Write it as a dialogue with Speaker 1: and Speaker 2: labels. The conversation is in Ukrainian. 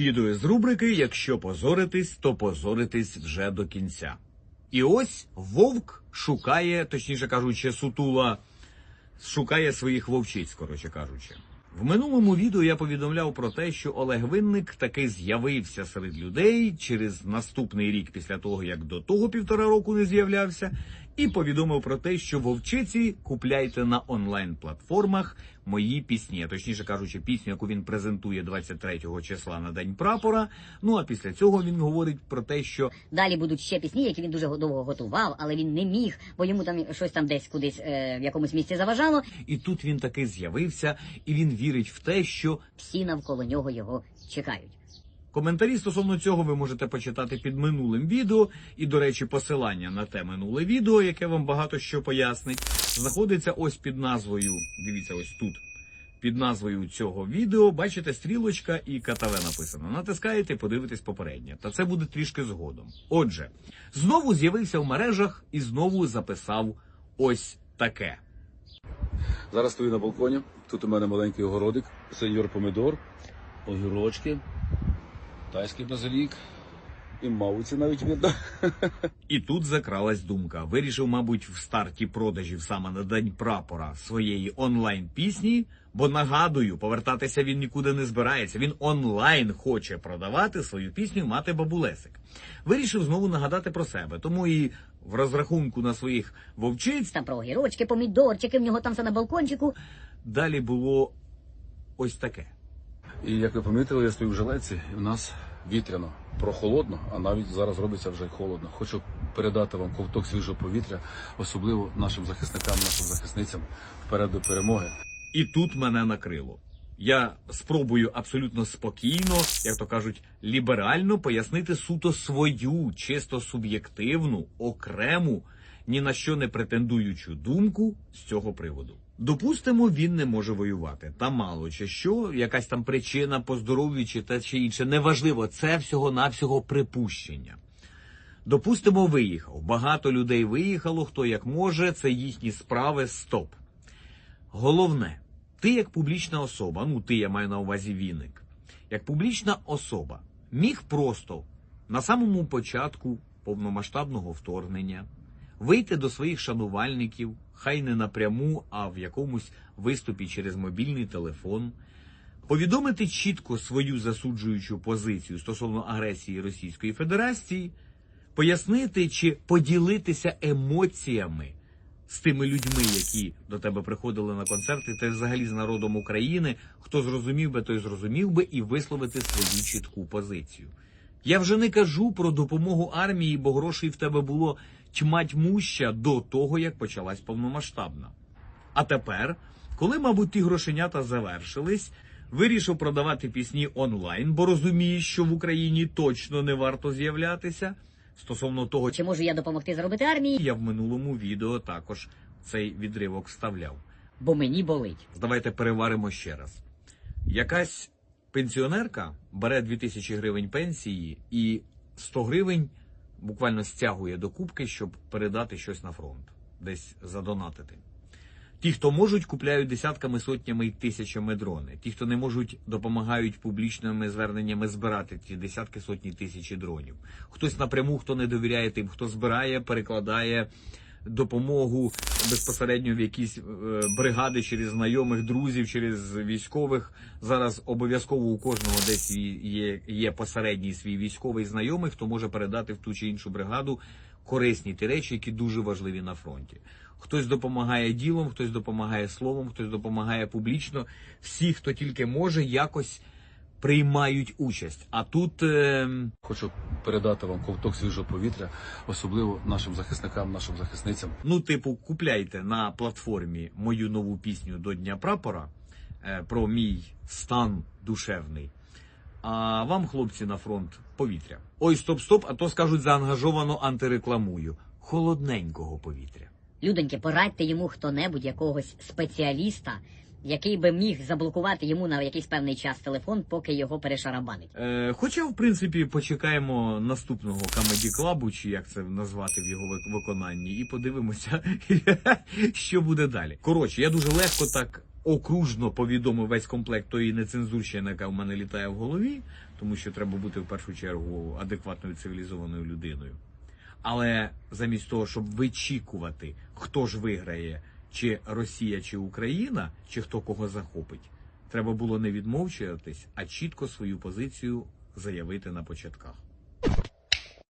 Speaker 1: Відео з рубрики Якщо позоритись, то позоритись вже до кінця. І ось вовк шукає, точніше кажучи, сутула шукає своїх вовчиць, коротше кажучи. В минулому відео я повідомляв про те, що Олег Винник таки з'явився серед людей через наступний рік після того, як до того півтора року не з'являвся, і повідомив про те, що вовчиці купляйте на онлайн-платформах мої пісні, а точніше кажучи, пісню, яку він презентує 23 числа на День прапора. Ну а після цього він говорить про те, що
Speaker 2: Далі будуть ще пісні, які він дуже довго готував, але він не міг, бо йому там щось там десь кудись е, в якомусь місці заважало.
Speaker 1: і тут він таки з'явився, і він вірить в те, що
Speaker 2: Всі навколо нього його чекають.
Speaker 1: Коментарі стосовно цього ви можете почитати під минулим відео. І, до речі, посилання на те минуле відео, яке вам багато що пояснить, знаходиться ось під назвою. Дивіться, ось тут. Під назвою цього відео бачите стрілочка і КТВ написано. Натискаєте, подивитесь попереднє. Та це буде трішки згодом. Отже, знову з'явився в мережах і знову записав ось таке.
Speaker 3: Зараз стою на балконі. Тут у мене маленький огородик, сеньор помідор, огірочки, тайський базилік і мауці навіть видно.
Speaker 1: І тут закралась думка. Вирішив, мабуть, в старті продажів саме на день прапора своєї онлайн пісні. Бо нагадую, повертатися він нікуди не збирається. Він онлайн хоче продавати свою пісню Мати бабулесик. Вирішив знову нагадати про себе. Тому і в розрахунку на своїх вовчиць
Speaker 2: Там про огірочки, помідорчики, в нього там все на балкончику.
Speaker 1: далі було ось таке.
Speaker 3: І як ви помітили, я стою в жилеці, і в нас вітряно, прохолодно, а навіть зараз робиться вже холодно. Хочу передати вам ковток свіжого повітря, особливо нашим захисникам, нашим захисницям вперед до перемоги.
Speaker 1: І тут мене накрило. Я спробую абсолютно спокійно, як то кажуть, ліберально пояснити суто свою, чисто суб'єктивну, окрему, ні на що не претендуючу думку з цього приводу. Допустимо, він не може воювати. Та мало чи що, якась там причина по здоров'ю чи те чи інше. Неважливо, це всього-навсього припущення. Допустимо, виїхав. Багато людей виїхало, хто як може, це їхні справи. Стоп. Головне, ти як публічна особа, ну ти я маю на увазі віник, як публічна особа міг просто на самому початку повномасштабного вторгнення вийти до своїх шанувальників, хай не напряму, а в якомусь виступі через мобільний телефон, повідомити чітко свою засуджуючу позицію стосовно агресії Російської Федерації, пояснити чи поділитися емоціями з тими людьми, які до тебе приходили на концерти, та взагалі з народом України. Хто зрозумів би, той зрозумів би і висловити свою чітку позицію. Я вже не кажу про допомогу армії, бо грошей в тебе було тьма тьмуща до того, як почалась повномасштабна. А тепер, коли, мабуть, ті грошенята завершились, вирішив продавати пісні онлайн, бо розумієш, що в Україні точно не варто з'являтися. Стосовно того,
Speaker 2: Чи можу я допомогти заробити армії?
Speaker 1: я в минулому відео також цей відривок вставляв.
Speaker 2: Бо мені болить.
Speaker 1: Давайте переваримо ще раз. Якась пенсіонерка бере 2000 гривень пенсії і 100 гривень буквально стягує до кубки, щоб передати щось на фронт, десь задонатити. Ті, хто можуть, купляють десятками, сотнями і тисячами дрони. Ті, хто не можуть, допомагають публічними зверненнями збирати ці десятки, сотні тисячі дронів. Хтось напряму, хто не довіряє тим, хто збирає, перекладає допомогу безпосередньо в якісь е, бригади через знайомих, друзів, через військових. Зараз обов'язково у кожного десь є- є, посередній свій військовий знайомий, хто може передати в ту чи іншу бригаду корисні ті речі, які дуже важливі на фронті. Хтось допомагає ділом, хтось допомагає словом, хтось допомагає публічно. Всі, хто тільки може, якось приймають участь. А тут. Е...
Speaker 3: Хочу передати вам ковток свіжого повітря, особливо нашим захисникам, нашим захисницям.
Speaker 1: Ну, типу, купляйте на платформі мою нову пісню до Дня прапора е, про мій стан душевний. А вам, хлопці, на фронт повітря. Ой, стоп, стоп, а то скажуть заангажовано антирекламую. Холодненького повітря.
Speaker 2: Людоньки, порадьте йому хто-небудь якогось спеціаліста, який би міг заблокувати йому на якийсь певний час телефон, поки його перешарабанить.
Speaker 1: Е, хоча, в принципі, почекаємо наступного Comedy Club, чи як це назвати в його виконанні, і подивимося, що буде далі. Коротше, я дуже легко так окружно повідомив весь комплект тої нецензурщини, яка в мене літає в голові, тому що треба бути в першу чергу адекватною цивілізованою людиною. Але замість того, щоб вичікувати, хто ж виграє, чи Росія, чи Україна, чи хто кого захопить, треба було не відмовчуватись, а чітко свою позицію заявити на початках.